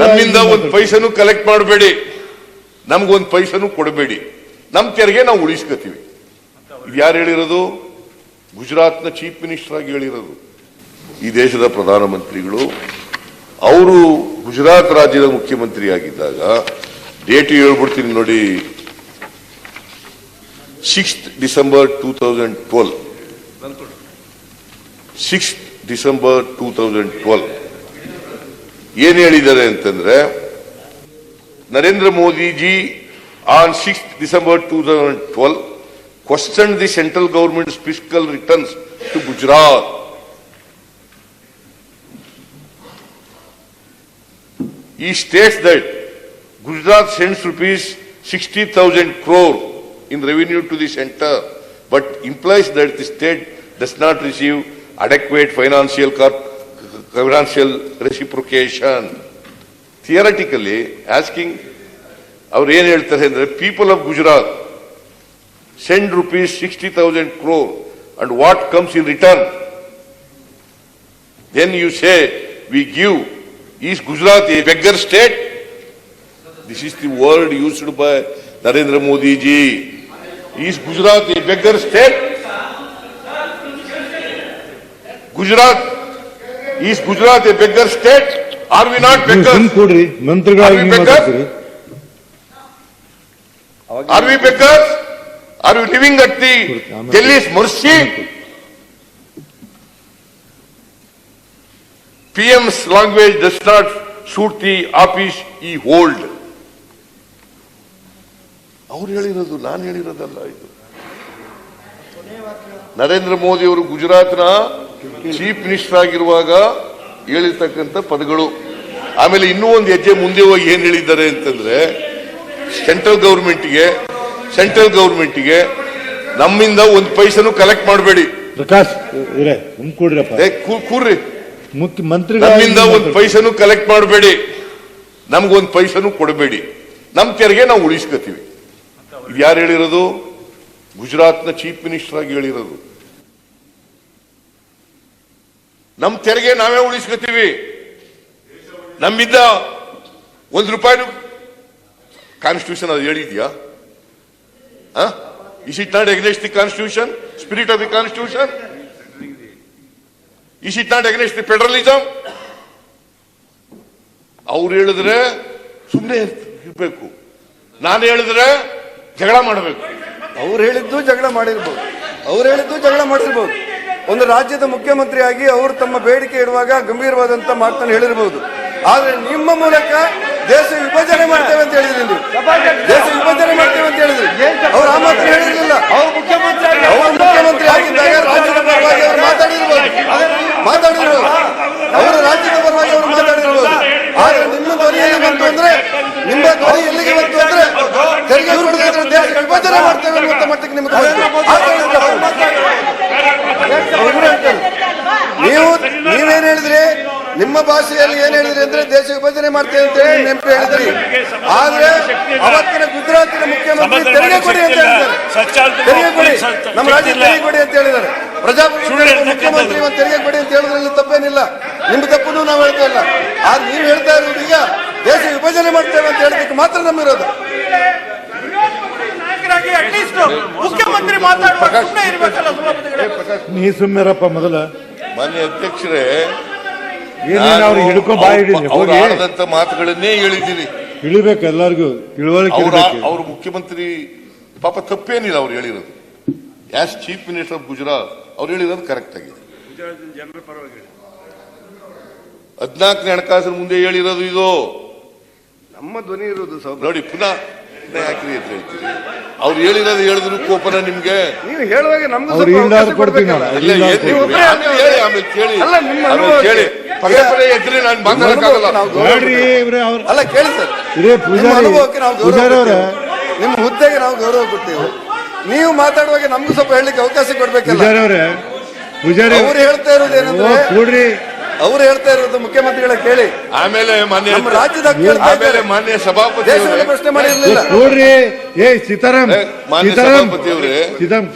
ನಮ್ಮಿಂದ ಒಂದು ಪೈಸನು ಕಲೆಕ್ಟ್ ಮಾಡಬೇಡಿ. ನಮ್ಗೊಂದು ಪೈಸನು ಕೊಡಬೇಡಿ. ನಮ್ ತೆರಿಗೆ ನಾವು ಉಳಿಸ್ಕೊತೀವಿ. ಯಾರು ಹೇಳಿರೋದು? ಗುಜರಾತ್ನ ಚೀಫ್ ಮಿನಿಸ್ಟರ್ ಆಗಿ ಹೇಳಿರೋದು. ಈ ದೇಶದ ಪ್ರಧಾನಮಂತ್ರಿಗಳು. ಅವರು ಗುಜರಾತ್ ರಾಜ್ಯದ ಮುಖ್ಯಮಂತ್ರಿ ಆಗಿದ್ದಾಗ ಡೇಟ್ ಹೇಳ್ಬಿಡ್ತೀನಿ ನೋಡಿ. Six December two thousand twelve six December two thousand twelve ಏನ್ ಹೇಳಿದ್ದಾರೆ ಅಂತಂದ್ರೆ, Narendra Modi ji on six December two thousand twelve question the central government fiscal returns to Gujarat ಈ states that Gujarat sends rupees sixty thousand crore in revenue to the centre but implies that the state does not receive adequate financial financial ರೆಸಿಪ್ರೊಕೇಶನ್ ಥಿಯರಟಿಕಲಿ asking ಅವ್ರು ಏನ್ ಹೇಳ್ತಾರೆ ಅಂದ್ರೆ people of Gujarat send rupees 60,000 crore and what comes in return? Then you say, we give. Is Gujarat a beggar state? This is the word used by Narendra Modi ji. Is Gujarat a beggar state? Gujarat, ಈ Gujarat a beggar state are we not beggar. ಕೊಡ್ರಿ ಮಂತ್ರಿಗಳು are we beggar. Are we living at the Delhi mercy P M's language does not suit the office he hold ಅವ್ರು ಹೇಳಿರೋದು ನಾನು ಹೇಳಿರೋದಲ್ಲ ಇದು. ನರೇಂದ್ರ ಮೋದಿ ಅವರು ಗುಜರಾತ್ ಗುಜರಾತ್ನ chief minister ಆಗಿರುವಾಗ ಹೇಳಿರ್ತಕ್ಕಂಥ ಪದಗಳು. ಆಮೇಲೆ ಇನ್ನೂ ಒಂದು ಹೆಜ್ಜೆ ಮುಂದೆ ಹೋಗಿ ಏನ್ ಹೇಳಿದ್ದಾರೆ ಅಂತಂದ್ರೆ ಸೆಂಟ್ರಲ್ ಗೌರ್ಮೆಂಟ್ಗೆ ಸೆಂಟ್ರಲ್ ಗೌರ್ಮೆಂಟ್ಗೆ ನಮ್ಮಿಂದ ಒಂದು ಪೈಸನು ಕಲೆಕ್ಟ್ ಮಾಡಬೇಡಿ. ಪ್ರಕಾಶ್ ಕೂರ್ರಿ. ಮುಖ್ಯ ಮಂತ್ರಿಗಳಾಗಿ ನಮ್ಮಿಂದ ಒಂದು. ಪೈಸನು ಕಲೆಕ್ಟ್ ಮಾಡಬೇಡಿ. ನಮ್ಗೊಂದು ಪೈಸನು ಕೊಡಬೇಡಿ. ನಮ್ ತೆರಿಗೆ ನಾವು ಉಳಿಸ್ಕೊತೀವಿ. ಯಾರು ಹೇಳಿರೋದು? ಗುಜರಾತ್ನ ಚೀಫ್ ಮಿನಿಸ್ಟರ್ ಆಗಿ ಹೇಳಿರೋದು. ನಮ್ ತೆರಿಗೆ ನಾವೇ ಉಳಿಸ್ಕೊತೀವಿ. ನಮ್ಮಿಂದ ಒಂದು ರೂಪಾಯಿನು ಕಾನ್ಸ್ಟಿಟ್ಯೂಷನ್ ಅದು ಹೇಳಿದ್ಯಾ? Is it not against the constitution spirit of the constitution is it not against the federalism ಅವ್ರು ಹೇಳಿದ್ರೆ ಸುಮ್ಮನೆ ಇರ್ಬೇಕು. ನಾನು ಹೇಳಿದ್ರೆ ಜಗಳ ಮಾಡಬೇಕು. ಅವ್ರು ಹೇಳಿದ್ದು ಜಗಳ ಮಾಡಿರ್ಬೋದು. ಅವ್ರು ಹೇಳಿದ್ದು ಜಗಳ ಮಾಡಿರ್ಬೋದು. ಒಂದು ರಾಜ್ಯದ ಮುಖ್ಯಮಂತ್ರಿಯಾಗಿ ಅವರು ತಮ್ಮ ಬೇಡಿಕೆ ಇಡುವಾಗ ಗಂಭೀರವಾದಂತ ಮಾತನ್ನು ಹೇಳಿರಬಹುದು ಆದ್ರೆ ನಿಮ್ಮ ಮೂಲಕ ದೇಶ ವಿಭಜನೆ ಮಾಡ್ತೇವೆ ಅಂತ ಹೇಳಿದ್ರಿ ನೀವು. ದೇಶ ವಿಭಜನೆ ಮಾಡ್ತೇವೆ ಅಂತ ಹೇಳಿದ್ರಿ. ಅವ್ರು ಆ ಮಾತ್ರ ಹೇಳಿರಲಿಲ್ಲ. ಅವ್ರು ಮುಖ್ಯಮಂತ್ರಿ ಅವರು ಮುಖ್ಯಮಂತ್ರಿ ಆಗಿದ್ದಾಗ ರಾಜ್ಯದ ಪರವಾಗಿ ಅವರು ಮಾತಾಡಿರ್ಬೋದು. ಮಾತಾಡಿರ್ಬೋದು. ಅವರು ರಾಜ್ಯದ ಪರವಾಗಿ ಅವರು ಮಾತಾಡಿರ್ಬೋದು. ಆದರೆ ನಿಮ್ಮ ಧ್ವನಿ ಎಲ್ಲಿ ಬಂತು ಅಂದ್ರೆ ನಿಮ್ಮ ಧ್ವನಿ ಎಲ್ಲಿಗೆ ಬಂತು ಅಂದ್ರೆ ತೆರಿಗೆ ದೇಶ ವಿಭಜನೆ ಮಾಡ್ತೇವೆ ಅಂತ ಮಟ್ಟಕ್ಕೆ ನಿಮ್ಗೆ ಬಂತು. ಆ ಹೇಳಿದ್ರು ಅವ್ರು. ಅವ್ರು ಹೇಳ್ತಾರೆ. ನೀವು ನೀವೇನ್ ಹೇಳಿದ್ರಿ ನಿಮ್ಮ ಭಾಷೆಯಲ್ಲಿ ಏನ್ ಹೇಳಿದ್ರಿ ಅಂದ್ರೆ ದೇಶ ವಿಭಜನೆ ಮಾಡ್ತೇವೆ ಅಂತ ಹೇಳಿ ನೆನಪು ಹೇಳಿದ್ರಿ. ಆದ್ರೆ ಅವತ್ತಿನ ಗುಜರಾತಿನ ಮುಖ್ಯಮಂತ್ರಿ ತೆರಿಗೆ ಕೊಡಿ ಅಂತ ಹೇಳಿದ್ದಾರೆ. ತೆರಿಗೆ ಕೊಡಿ. ನಮ್ಮ ರಾಜ್ಯ ತೆರಿಗೆ ಕೊಡಿ ಅಂತ ಹೇಳಿದ್ದಾರೆ. ಪ್ರಜಾಪ್ರಭುತ್ವ ಮುಖ್ಯಮಂತ್ರಿ ಒಂದು ತೆರಿಗೆ ಕೊಡಿ ಅಂತ ಹೇಳಿದ್ರಲ್ಲಿ ತಪ್ಪೇನಿಲ್ಲ. ನಿಮ್ಮ ತಪ್ಪನ್ನು ನಾವು ಹೇಳ್ತಾ ಇಲ್ಲ. ಆದ್ರೆ ನೀವು ಹೇಳ್ತಾ ಇರೋದು ಈಗ ದೇಶ ವಿಭಜನೆ ಮಾಡ್ತೇವೆ ಅಂತ ಹೇಳೋದಕ್ಕೆ ಮಾತ್ರ ನಮ್ಮಿರೋದು ನಾಯಕರಾಗಿ ಅಟ್ಲೀಸ್ಟ್ ಮುಖ್ಯಮಂತ್ರಿ ಇರ್ಬೇಕಲ್ಲ ನೀ ಸುಮ್ಮರಪ್ಪ ಮೊದಲ. ಮಾನ್ಯ ಅಧ್ಯಕ್ಷರೇ ಹಿಡ್ಕೊಂಡ್ ಬಾಯಿ ಹಿಡಿದ್ರಿ? ಅವ್ರು ಹೋಗಿ. ಆಡದಂತ ಮಾತುಗಳನ್ನೇ ಇಳಿಬೇಕು ಎಲ್ಲರಿಗೂ. ತಿಳುವಳಿಕೆ ಅವ್ರ ಇರ್ಬೇಕು. ಅವ್ರ ಮುಖ್ಯಮಂತ್ರಿ ಪಾಪ ತಪ್ಪೇನಿಲ್ಲ ಅವ್ರು ಹೇಳಿರೋದು. As chief minister of Gujarat ಅವ್ರು ಹೇಳಿರೋದು ಕರೆಕ್ಟ್ ಆಗಿದೆ. ಹದಿನಾಲ್ಕನೇ ಹಣಕಾಸಿನ ಮುಂದೆ ಹೇಳಿರೋದು ಇದು. ನಮ್ಮ ಧ್ವನಿ ಇರೋದು ನೋಡಿ ಪುನಃ ಪುನಃ ಯಾಕ್ರಿ ಅಂತ ಹೇಳ್ತೀರಿ? ಅವ್ರು ಹೇಳಿರೋದು ಹೇಳಿದ್ರು ಕೋಪನ ನಿಮ್ಗೆ. ನೀವು ಹೇಳುವಾಗ ನಮ್ಗೂ ಅವ್ರು ಸ್ವಲ್ಪ ಇಲ್ಲಾದ್ರು ಅವಕಾಶ ಕೊಡ್ತೀವಿ ಕೊಡ್ಬೇಕಲ್ಲ. ನಾವು. ಇಲ್ಲ, ಇಲ್ಲ, ಏನ್ ನೀವು ಆಮೇಲೆ ಹೇಳಿ ಆಮೇಲೆ ಕೇಳಿ. ಅಲ್ಲ, ನಿಮ್ಮ ಆಮೇಲೆ ಕೇಳಿ. ಪದೇ ಪದೇ ಎದ್ರಿ ನಾನು ಮಾತಾಡಕ್ಕಾಗಲ್ಲ ನಾವು ಗೌರವ ನೋಡ್ರಿ ಇವ್ರೆ ಅವ್ರ ಅಲ್ಲ ಕೇಳಿ ಸರ್ ಇರೇ ನಿಮ್ಮ ಪೂಜಾರಿ ಅನುಭವಕ್ಕೆ ನಾವು ಗೌರವ ಪೂಜಾರಿ ಅವ್ರೆ. ಕೊಡ್ತೇವೆ. ನಿಮ್ಮ ಹುದ್ದೆಗೆ ನಾವು ಗೌರವ ಕೊಡ್ತೇವೆ. ನೀವು ಮಾತಾಡುವಾಗ ನಮ್ಗೂ ಸ್ವಲ್ಪ ಹೇಳಲಿಕ್ಕೆ ಅವಕಾಶ ಕೊಡ್ಬೇಕಲ್ಲ. ಪೂಜಾರಿ ಅವ್ರೆ ಪೂಜಾರಿ ಅವ್ರು ಹೇಳ್ತಾ ಇರೋದು ಓ ಏನಂದ್ರೆ ಕೂಡ್ರಿ. ಅವ್ರು ಹೇಳ್ತಾ ಇರೋದು ಮುಖ್ಯಮಂತ್ರಿಗಳ ಕೇಳಿ. ಆಮೇಲೆ ಮಾನ್ಯ ನಮ್ಮ ಆಮೇಲೆ ಇದ್ದಾರೆ. ಮಾನ್ಯ ಸಭಾಪತಿ ದೇಶದಲ್ಲಿ ಪ್ರಶ್ನೆ ಮಾಡಿರ್ಲಿಲ್ಲ. ನೋಡ್ರಿ ಏ ಸೀತಾರಾಮ್ ಏ, ಮಾನ್ಯ ಸೀತಾರಾಮ್ ಸಭಾಪತಿ ಅವರೇ. ಸೀತಾರಾಮ್